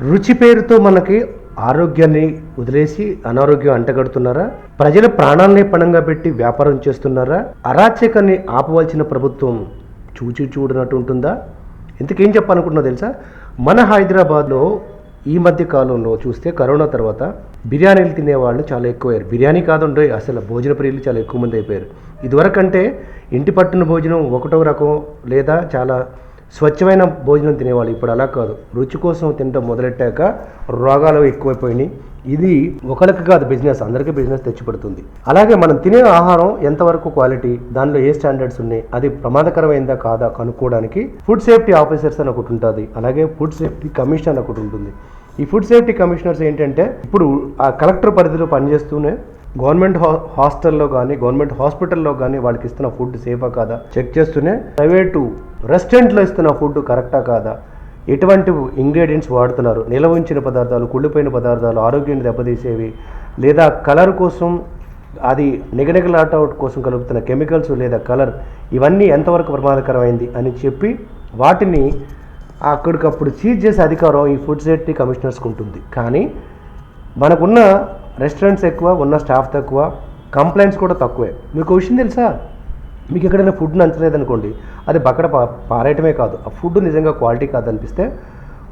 రుచి పేరుతో మనకి ఆరోగ్యాన్ని వదిలేసి అనారోగ్యం అంటగడుతున్నారా? ప్రజల ప్రాణాలనే పణంగా పెట్టి వ్యాపారం చేస్తున్నారా? అరాచకాన్ని ఆపవలసిన ప్రభుత్వం చూచి చూడనట్టు ఉంటుందా? ఇంతకేం చెప్పాలనుకుంటున్నా తెలుసా? మన హైదరాబాద్లో ఈ మధ్య కాలంలో చూస్తే కరోనా తర్వాత బిర్యానీలు తినేవాళ్ళు చాలా ఎక్కువయ్యారు. బిర్యానీ కాదుండే అసలు భోజన ప్రియులు చాలా ఎక్కువ మంది అయిపోయారు. ఇదివరకంటే ఇంటి పట్టున భోజనం ఒకటో రకం లేదా చాలా స్వచ్ఛమైన భోజనం తినేవాళ్ళు. ఇప్పుడు అలా కాదు. రుచి కోసం తినడం మొదలెట్టాక రోగాలు ఎక్కువైపోయినాయి. ఇది ఒకరికి కాదు బిజినెస్. అందరికీ బిజినెస్ తెచ్చిపెడుతుంది. అలాగే మనం తినే ఆహారం ఎంతవరకు క్వాలిటీ దానిలో ఏ స్టాండర్డ్స్ ఉన్నాయి అది ప్రమాదకరమైందా కాదా కనుక్కోవడానికి ఫుడ్ సేఫ్టీ ఆఫీసర్స్ అని ఒకటి ఉంటుంది. అలాగే ఫుడ్ సేఫ్టీ కమిషన్ అని ఒకటి ఉంటుంది. ఈ ఫుడ్ సేఫ్టీ కమిషనర్స్ ఏంటంటే ఇప్పుడు ఆ కలెక్టర్ పరిధిలో పనిచేస్తూనే గవర్నమెంట్ హా హాస్టల్లో కానీ గవర్నమెంట్ హాస్పిటల్లో కానీ వాళ్ళకి ఇస్తున్న ఫుడ్ సేఫా కాదా? చెక్ చేస్తూనే ప్రైవేటు రెస్టారెంట్లో ఇస్తున్న ఫుడ్ కరెక్టా కాదా? ఎటువంటి ఇంగ్రీడియంట్స్ వాడుతున్నారు? నిల్వ ఉంచిన పదార్థాలు కుళ్ళిపోయిన పదార్థాలు ఆరోగ్యాన్ని దెబ్బతీసేవి లేదా కలర్ కోసం అది నిగనిగలాట కోసం కలుపుతున్న కెమికల్స్ లేదా కలర్ ఇవన్నీ ఎంతవరకు ప్రమాదకరమైంది అని చెప్పి వాటిని అక్కడికప్పుడు సీజ్ చేసే అధికారం ఈ ఫుడ్ సేఫ్టీ కమిషనర్స్కి ఉంటుంది కానీ మనకున్న రెస్టారెంట్స్ ఎక్కువ ఉన్న స్టాఫ్ తక్కువ కంప్లైంట్స్ కూడా తక్కువే. మీకు విషయం తెలుసా? మీకు ఎక్కడైనా ఫుడ్ నచ్చలేదనుకోండి అది బక్కడ పా పారేయటమే కాదు. ఆ ఫుడ్ నిజంగా క్వాలిటీ కాదనిపిస్తే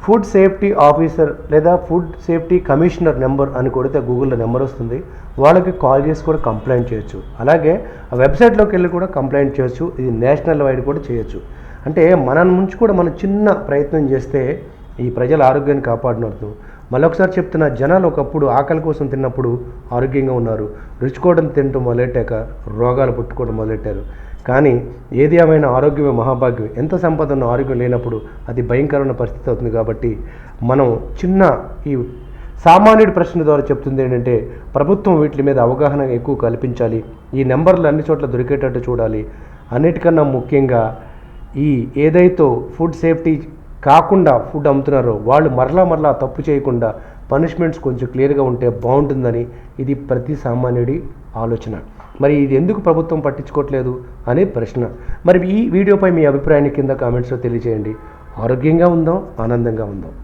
ఫుడ్ సేఫ్టీ ఆఫీసర్ లేదా ఫుడ్ సేఫ్టీ కమిషనర్ నెంబర్ అని కొడితే గూగుల్లో నెంబర్ వస్తుంది. వాళ్ళకి కాల్ చేసి కూడా కంప్లైంట్ చేయొచ్చు. అలాగే ఆ వెబ్సైట్లోకి వెళ్ళి కూడా కంప్లైంట్ చేయొచ్చు. ఇది నేషనల్ వైడ్ కూడా చేయొచ్చు. అంటే మన నుంచి కూడా మనం చిన్న ప్రయత్నం చేస్తే ఈ ప్రజల ఆరోగ్యాన్ని కాపాడినట్టు మళ్ళొకసారి చెప్తున్న జనాలు ఒకప్పుడు ఆకలి కోసం తిన్నప్పుడు ఆరోగ్యంగా ఉన్నారు. రుచుకోవడం తినటం మొదలెట్టాక రోగాలు పుట్టుకోవడం మొదలెట్టారు. కానీ ఏది ఏమైనా ఆరోగ్యమే మహాభాగ్యం ఎంత సంపద ఉన్న ఆరోగ్యం లేనప్పుడు అది భయంకరమైన పరిస్థితి అవుతుంది కాబట్టి మనం చిన్న ఈ సామాన్యుడి ప్రశ్న ద్వారా చెప్తుంది ఏంటంటే ప్రభుత్వం వీటి మీద అవగాహన ఎక్కువ కల్పించాలి. ఈ నెంబర్లు అన్ని చోట్ల దొరికేటట్టు చూడాలి. అన్నిటికన్నా ముఖ్యంగా ఈ ఏదైతే ఫుడ్ సేఫ్టీ కాకుండా ఫుడ్ అమ్ముతున్నారో. వాళ్ళు మరలా మరలా తప్పు చేయకుండా పనిష్మెంట్స్ కొంచెం క్లియర్గా ఉంటే బాగుంటుందని ఇది ప్రతి సామాన్యుడి ఆలోచన. మరి ఇది ఎందుకు ప్రభుత్వం పట్టించుకోవట్లేదు అనే ప్రశ్న. మరి ఈ వీడియోపై మీ అభిప్రాయాన్ని కింద కామెంట్స్లో తెలియజేయండి. ఆరోగ్యంగా ఉందాం ఆనందంగా ఉందాం.